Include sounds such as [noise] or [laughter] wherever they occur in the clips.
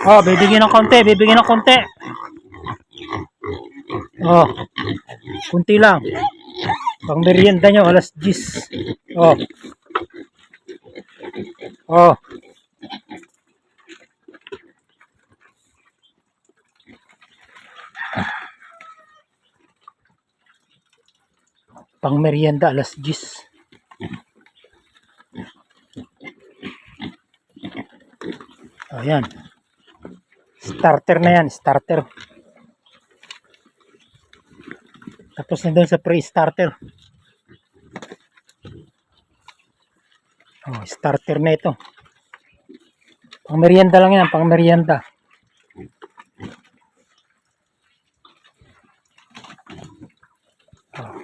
Oh, bibigyan ng konti, bibigyan ng konti. Oh. Kunti lang. Pang merienda nyo, alas 10. Oh. Oh. Pang merienda, alas 10. Ayan. Starter na yan, starter. Tapos na doon sa pre-starter. Oh, starter na ito. Pang merienda lang yan, pang merienda. Oh,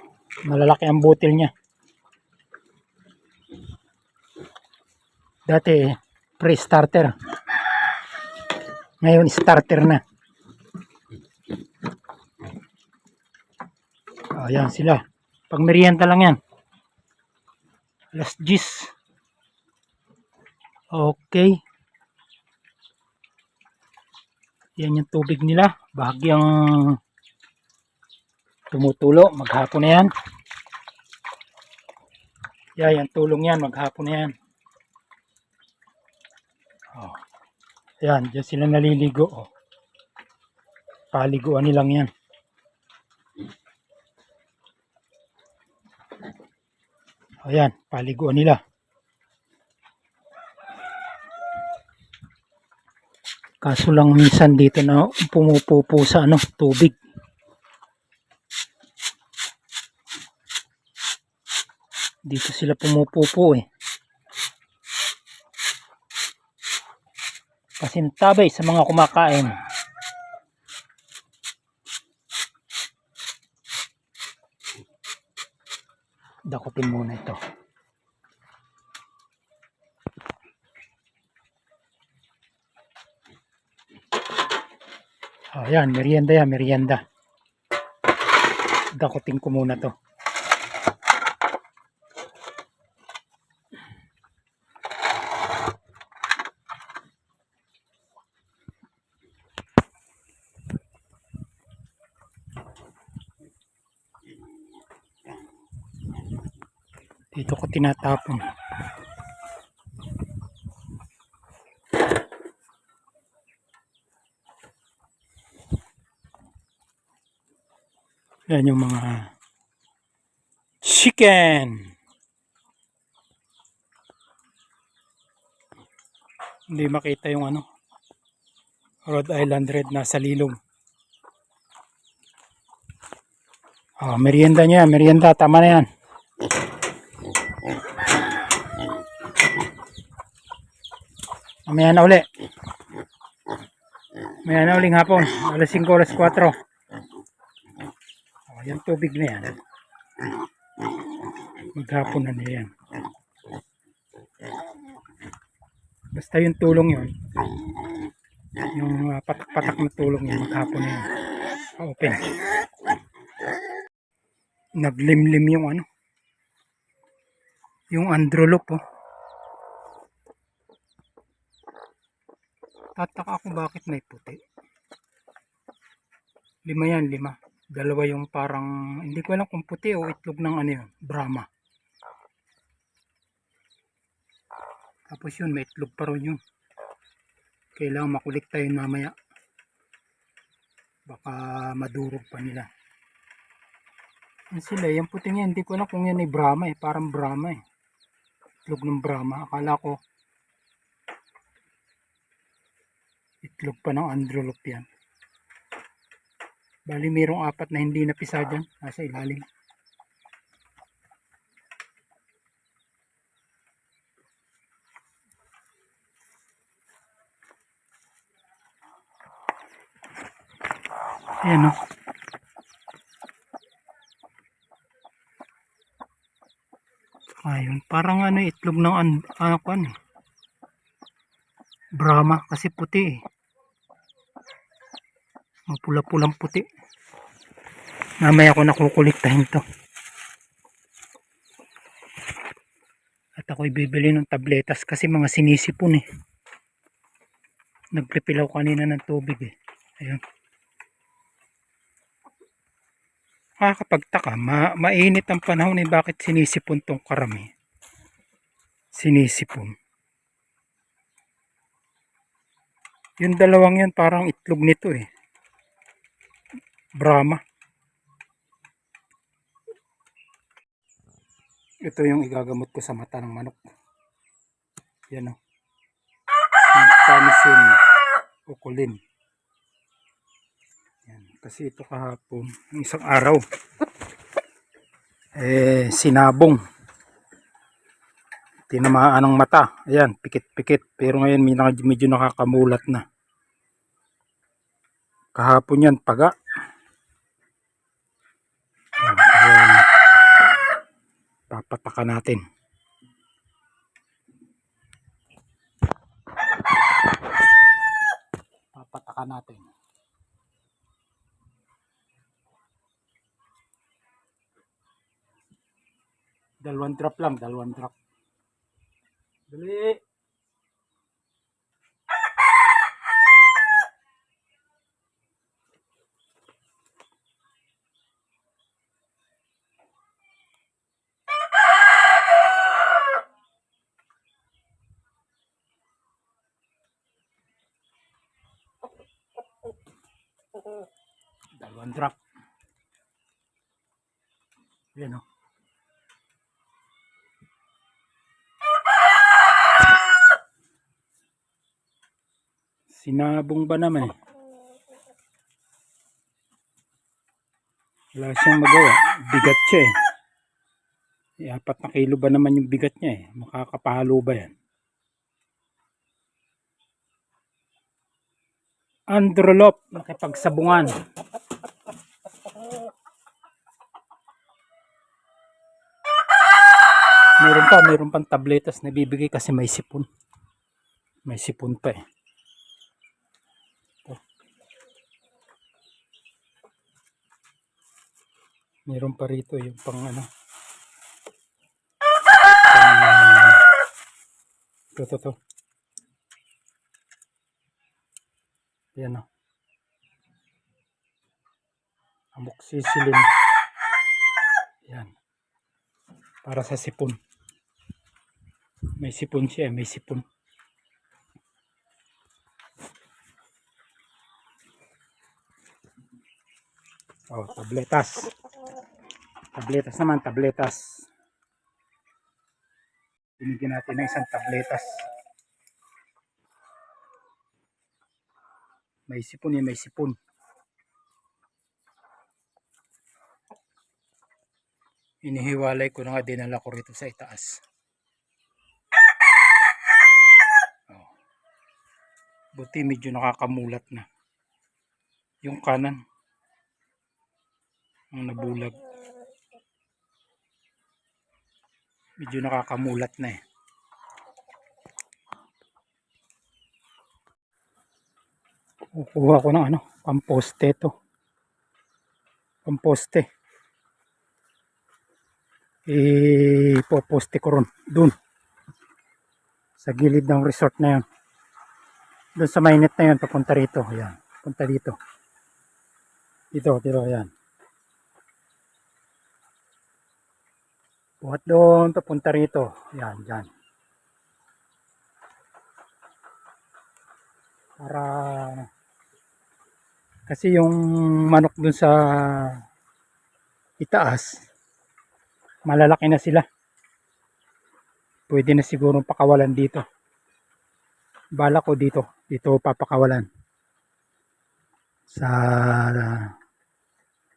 malalaki ang butil niya. Dati, pre-starter. Ngayon, starter na. Ayan sila. Pag merienda lang yan. Alas 10. Okay. Yan yung tubig nila. Bahagyang tumutulo. Maghapon na yan. Yan, yung tulong yan. Maghapon na yan. Oh. Yan, dyan sila naliligo. Oh. Paliguan nilang yan. Ayan, paliguan nila. Kaso lang minsan dito na pumupupo sa ano, tubig. Dito sila pumupupo eh. Pasintabay sa mga kumakain. Dakutin muna ito. Ayan, merienda yan, merienda. Dakutin ko muna to. Dito ko tinatapon. Yan yung mga chicken. Hindi makita yung ano. Rhode Island Red nasa lilong. Ah, merienda niya, merienda, tama na yan. Mamaya na uli. Mamaya na uling hapon. Alas 5, alas 4. Oh, yung tubig na yan. Maghapon na na yan. Basta yung tulong yun. Yung uh, patak-patak na tulong yun. Maghapon na yan. Open. Naglimlim yung ano. Yung androlop oh. Tataka ako bakit may puti. Lima yan, lima. Dalawa yung parang, hindi ko alam kung puti o itlog ng ano yun, Brahma. Tapos yun, may itlog pa rin yun. Kailangan makulik tayo mamaya. Baka madurog pa nila. Yan sila, yung puti niya, hindi ko alam kung yan ay Brahma eh. Parang Brahma eh. Itlog ng Brahma. Akala ko, itlog pa ng androlop yan. Bali mayroong apat na hindi napisa dyan. Nasa ilalim. Ayan o. Ayun, parang ano itlog ng an ano ano. Brahma kasi puti eh. Mapula-pulang puti. Mamaya ko nakukuliktahin to. At ako'y bibili ng tabletas kasi mga sinisipon eh. Nagpipilaw kanina ng tubig eh. Ayun. Nakakapagtaka, ma mainit ang panahon eh bakit sinisipon tong karami? Sinisipon. Yung dalawang yun parang itlog nito eh. Brahma. Ito yung igagamot ko sa mata ng manok. Yan o. Sintamicin oculin. Yan. Kasi ito kahapon, ng isang araw, eh, sinabong. Tinamaan ng mata. Ayan, pikit-pikit. Pero ngayon medyo nakakamulat na. Kahapon yan, paga. Ayan, ayan. Papataka natin. Papataka natin. Dalawang drop lang, dalawang drop. Dali. Dalawang drop. Yan o. Sinabong ba naman eh? Wala siyang magawa. Bigat siya eh. Apat na kilo ba naman yung bigat niya eh? Makakapalo ba yan? Androlop, nakipagsabungan. Meron pa, meron pang tabletas na bibigay kasi may sipon. May sipon pa eh. Meron pa rito yung pang ano. Pang, uh, ito, ito, ito. Yan o. Amoxicillin. Yan. Para sa sipon. May sipon siya, may sipon. Oh, tabletas. Tabletas naman, tabletas. Binigyan natin ng isang tabletas. May sipon yan, may sipon. Inihiwalay ko na nga dinala ko rito sa itaas. Oh. Buti medyo nakakamulat na. Yung kanan. Ang nabulag. Medyo nakakamulat na eh. Kukuha ko ng ano, pamposte to. Pamposte. Ipoposte ko ron. Dun. Sa gilid ng resort na yun. Doon sa mainit na yun, papunta rito. Ayan. Punta dito. Dito, dito, ayan. Buhat doon, papunta rito. Ayan, dyan. Para kasi yung manok dun sa itaas, malalaki na sila. Pwede na siguro pakawalan dito. Bala ko dito. Dito papakawalan. Sa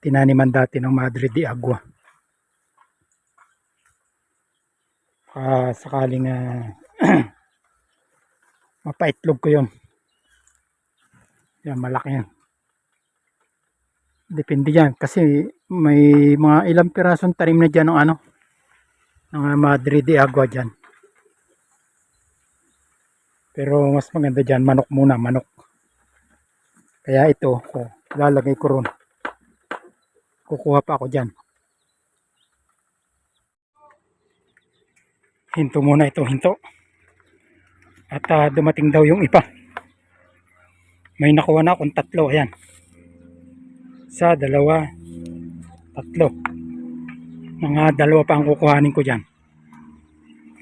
tinaniman dati ng Madre de Agua. Ah, sakaling [clears throat] uh, mapaitlog ko yun. Yan, malaki yan. Depende yan. Kasi may mga ilang pirasong tarim na dyan ng ano. Ng uh, Madre de Agua dyan. Pero mas maganda dyan, manok muna, manok. Kaya ito, oh, lalagay ko ron. Kukuha pa ako dyan. Hinto muna ito, hinto. At ah, dumating daw yung ipa. May nakuha na akong tatlo. Ayan. Isa, dalawa, tatlo. Mga dalawa pa ang kukuhanin ko dyan.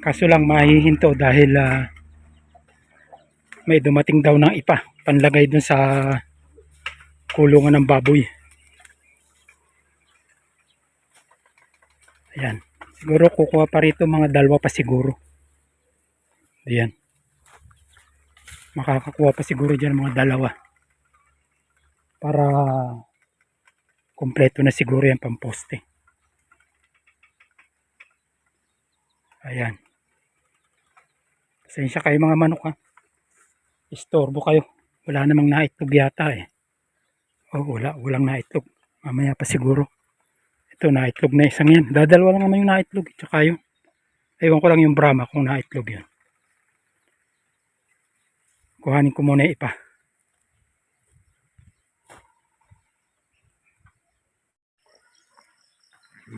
Kaso lang mahihinto dahil ah, may dumating daw ng ipa. Panlagay dun sa kulungan ng baboy. Ayan. Siguro kukuha pa rito mga dalawa pa siguro. Ayan. Makakakuha pa siguro dyan mga dalawa. Para kompleto na siguro yan pamposte. Ayan. Pasensya kayo mga manok ha. Istorbo kayo. Wala namang naitlog yata eh. Oh, wala. Walang naitlog. Mamaya pa siguro. Ito, naitlog na isang yan. Dadalawa lang naman yung naitlog. Tsaka yung, ewan ko lang yung Brahma kung naitlog yun. Kuhanin ko muna yung ipa.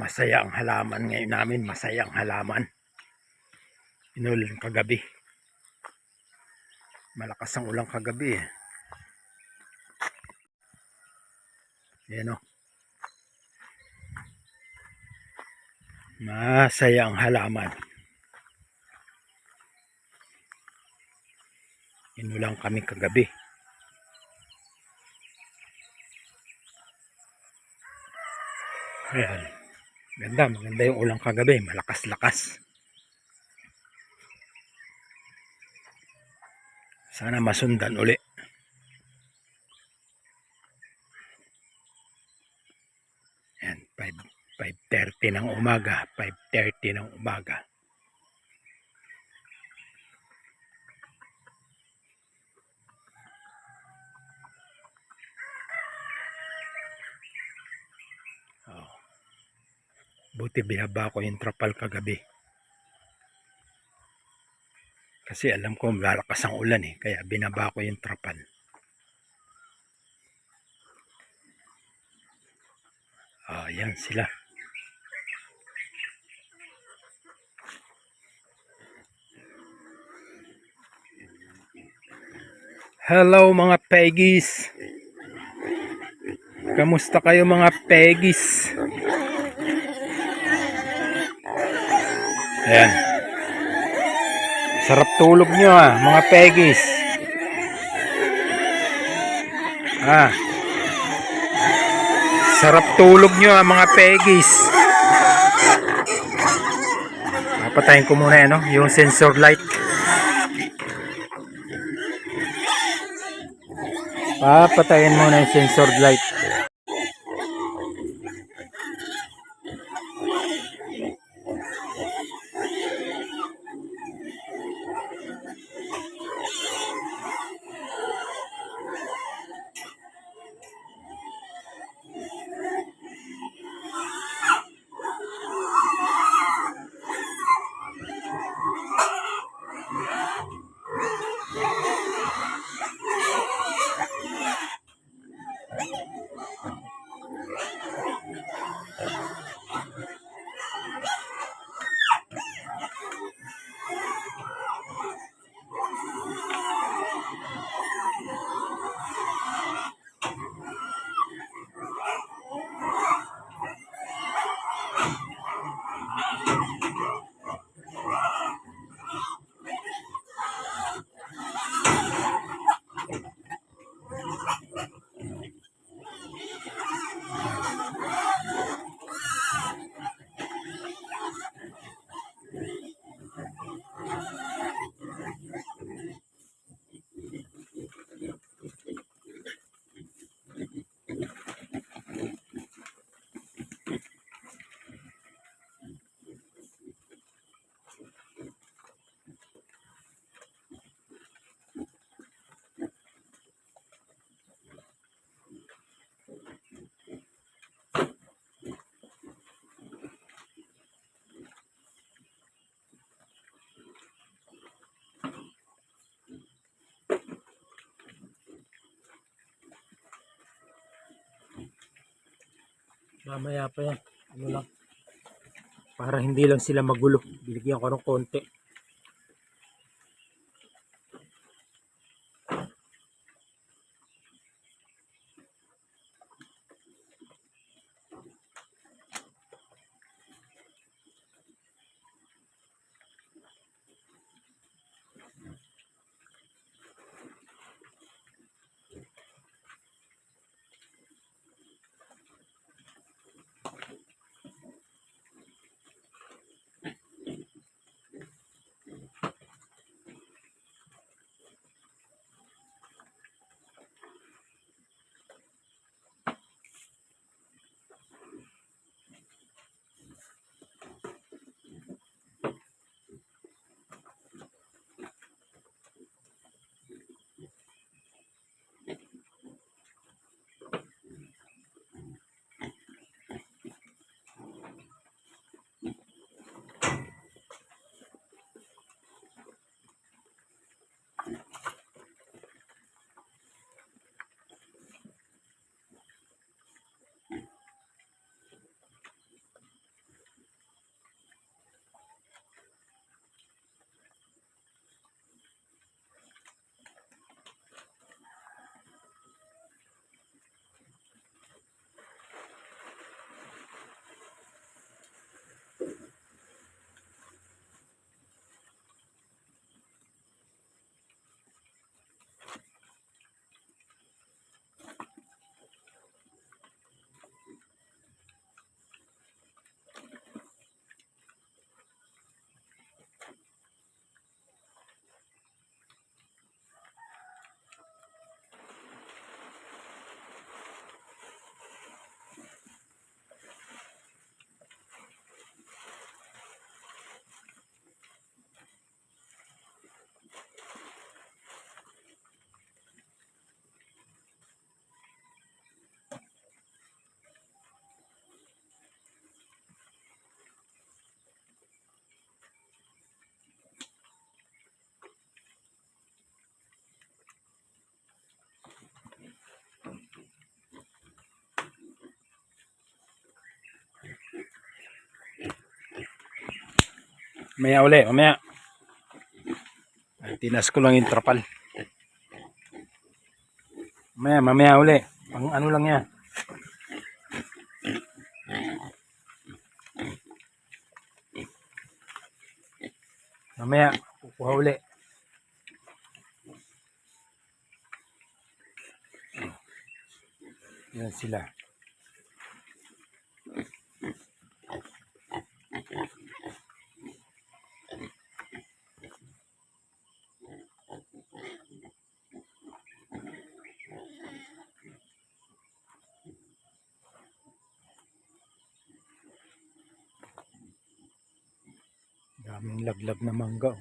Masaya ang halaman ngayon namin. Masaya ang halaman. Inulan kagabi. Malakas ang ulang kagabi eh. Yan o. Masaya ang halaman. Inulang kami kagabi. Ayan. Ganda, maganda yung ulang kagabi. Malakas-lakas. Sana masundan uli. Yan, 5, 5.30 ng umaga. 5.30 ng umaga. Buti binaba ko yung trapal kagabi. Kasi alam ko lalakas ang ulan eh. Kaya binaba ko yung trapal. Ah, yan sila. Hello mga Peggies. Kamusta kayo mga Peggies? Ayan. Sarap tulog nyo ah, mga Peggies. Ah. Sarap tulog nyo ah, mga Peggies. Papatayin ko muna ano, yung sensor light. Papatayin muna yung sensor light. Mamaya pa yan. Ano lang. Para hindi lang sila magulo. Biligyan ko ng konti. Mamaya uli, mamaya. Ay, tinas ko lang yung trapal. Mamaya, mamaya uli. Pang ano lang yan. Mamaya, kukuha uli. Yan sila. Daming laglag na mangga. oh.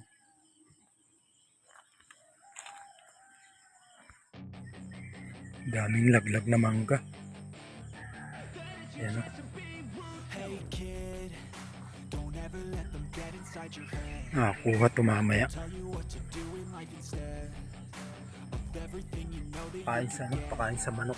Daming laglag na mangga. Yan oh. o. Ah, to mamaya. Pakain sa ano? Pakain sa manok.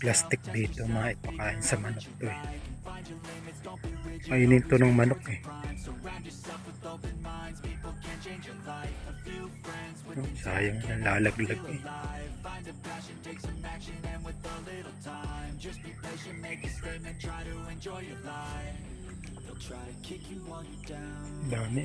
Plastic plastic dito, mga ipakain sa manok to eh. Kainin to ng manok eh. Oh, sayang nalalaglag eh. Dami.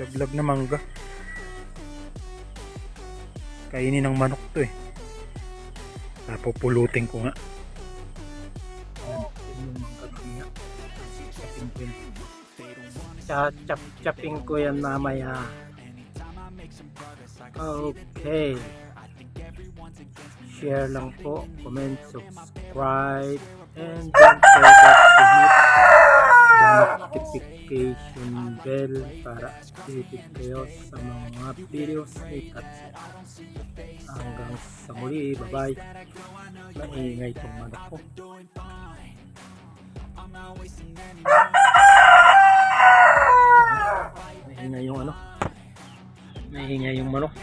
Laglag na mangga. Kainin ng manok to eh. Napupulutin ko nga. Chap-chapin ko yan mamaya. Okay. Share lang po, comment, subscribe, and don't forget to hit notification bell para updated kayo sa mga videos ni Tatsi. Hanggang sa muli, bye-bye. Maingay itong manok ko. Maingay yung ano? Maingay yung manok.